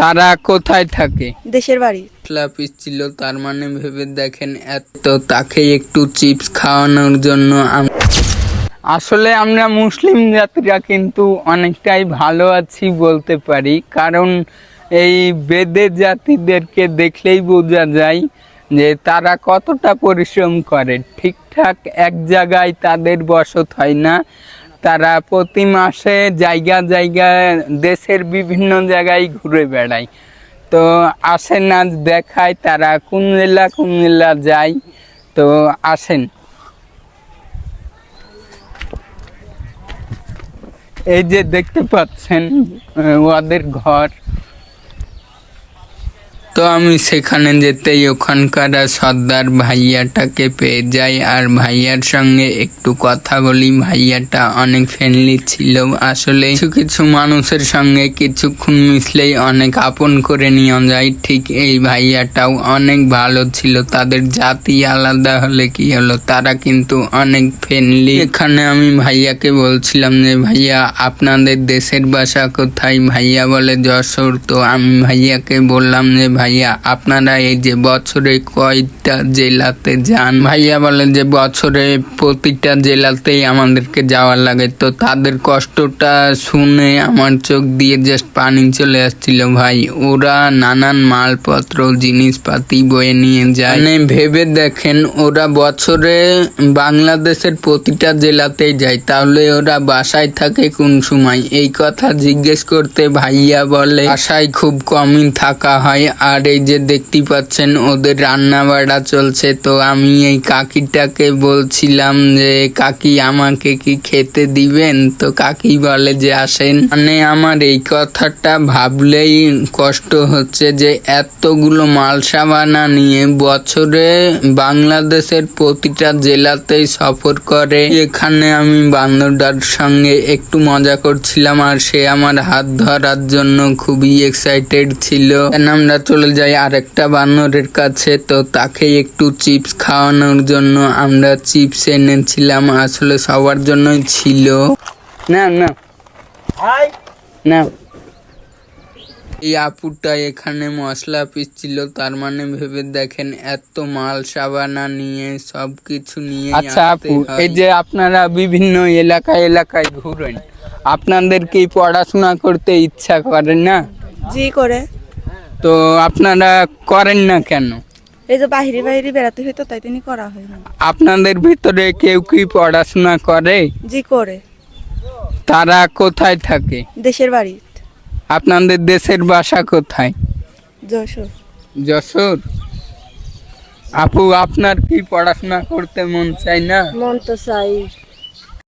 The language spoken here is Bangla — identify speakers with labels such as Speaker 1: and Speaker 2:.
Speaker 1: তারা কোথায় থাকে?
Speaker 2: দেশের বাড়ি।
Speaker 1: মশলা পিসছিল তার মানে ভেবে দেখেন এত তাকে একটু চিপস খাওয়ানোর জন্য আসলে আমরা মুসলিম জাতিরা কিন্তু অনেকটাই ভালো আছি বলতে পারি কারণ এই বেদের জাতিদেরকে দেখলেই বোঝা যায় যে তারা কতটা পরিশ্রম করে। ঠিকঠাক এক জায়গায় তাদের বসত হয় না তারা প্রতি মাসে জায়গা জায়গা দেশের বিভিন্ন জায়গায় ঘুরে বেড়ায়। তো আসেন আজ দেখায় তারা কোন জেলা কোন জেলা যায়। তো আসেন। এই যে দেখতে পাচ্ছেন ওদের ঘর। তো আমি সেখানে যেতেই ওখানকার সর্দার ভাইয়াটাকে পেয়ে যাই। আর ভাইয়ার সঙ্গে একটু কথা বলি। ভাইয়াটা অনেক ফ্রেন্ডলি ছিল। আসলে কিছু কিছু মানুষের সঙ্গে কিছুক্ষণ মিশলেই অনেক আপন করে নিয়ে যায়। ঠিক এই ভাইয়াটাও অনেক ভালো ছিল। তাদের জাতি আলাদা হলে কি হলো? তারা কিন্তু অনেক ফ্রেন্ডলি এখানে আমি ভাইয়াকে বলছিলাম যে, ভাইয়া, আপনাদের দেশের বাসা কোথায়? ভাইয়া বলে, যশোর। তো আমি ভাইয়াকে বললাম যে ভাইয়া, আপনারা এই যে বছরে কয়টা জেলাতে যান? ভাইয়া বলে যে বছরে প্রতিটা জেলাতেই আমাদেরকে যাওয়ার লাগে। তো তাদের কষ্টটা শুনে আমার চোখ দিয়ে জাস্ট পানি চলে আসছিল ভাই। ওরা নানান মালপত্র, জিনিসপাতি বয়ে নিয়ে যায়। মানে ভেবে দেখেন, ওরা বছরে বাংলাদেশের প্রতিটা জেলাতেই যায়। তাহলে ওরা বাসায় থাকে কোন সময়? এই কথা জিজ্ঞেস করতে ভাইয়া বলে, বাসায় খুব কমই থাকা হয়। আর এই যে দেখতে পাচ্ছেন, ওদের রান্না বাড়া চলছে। তো আমি এই কাকিটাকে বলছিলাম যে, কাকি, আমাকে কি খেতে দিবেন? তো কাকি বলে যে, আসেন। মানে আমার এই কথাটা ভাবলেই কষ্ট হচ্ছে যে, এতগুলো মালসাবানা নিয়ে বছরে বাংলাদেশের প্রতিটা জেলাতেই সফর করে। এখানে আমি বান্দরটার সঙ্গে একটু মজা করছিলাম আর সে আমার হাত ধরার জন্য খুবই এক্সাইটেড ছিল। আমরা চলে যাই আরেকটা বানরের কাছে তো তাকে একটু চিপস খাওয়ানোর জন্য আমরা চিপস এনেছিলাম আসলে সবার জন্যই ছিল। না না না এই আপুটা এখানে মশলা পিসছিল তার মানে ভেবে দেখেন এত মাল সাবানা নিয়ে সব কিছু নিয়ে আচ্ছা আপু এই যে আপনারা বিভিন্ন এলাকায় এলাকায় ঘুরেন আপনাদের কি পড়াশোনা করতে ইচ্ছা করে না?
Speaker 2: জি করে।
Speaker 1: তো আপনারা করেন না কেন?
Speaker 2: এই যে বাহিরে বাহিরে বেড়াতে হইতো তাই তিনি করা হয় না।
Speaker 1: আপনাদের ভিতরে কেউ কি পড়াশোনা করে?
Speaker 2: জি করে।
Speaker 1: তারা কোথায় থাকে?
Speaker 2: দেশের বাড়ি।
Speaker 1: আপনাদের দেশের বাসা কোথায়?
Speaker 2: যশোর।
Speaker 1: যশোর? আপু আপনার কি পড়াশোনা করতে মন চায় না?
Speaker 2: মন তো চাই।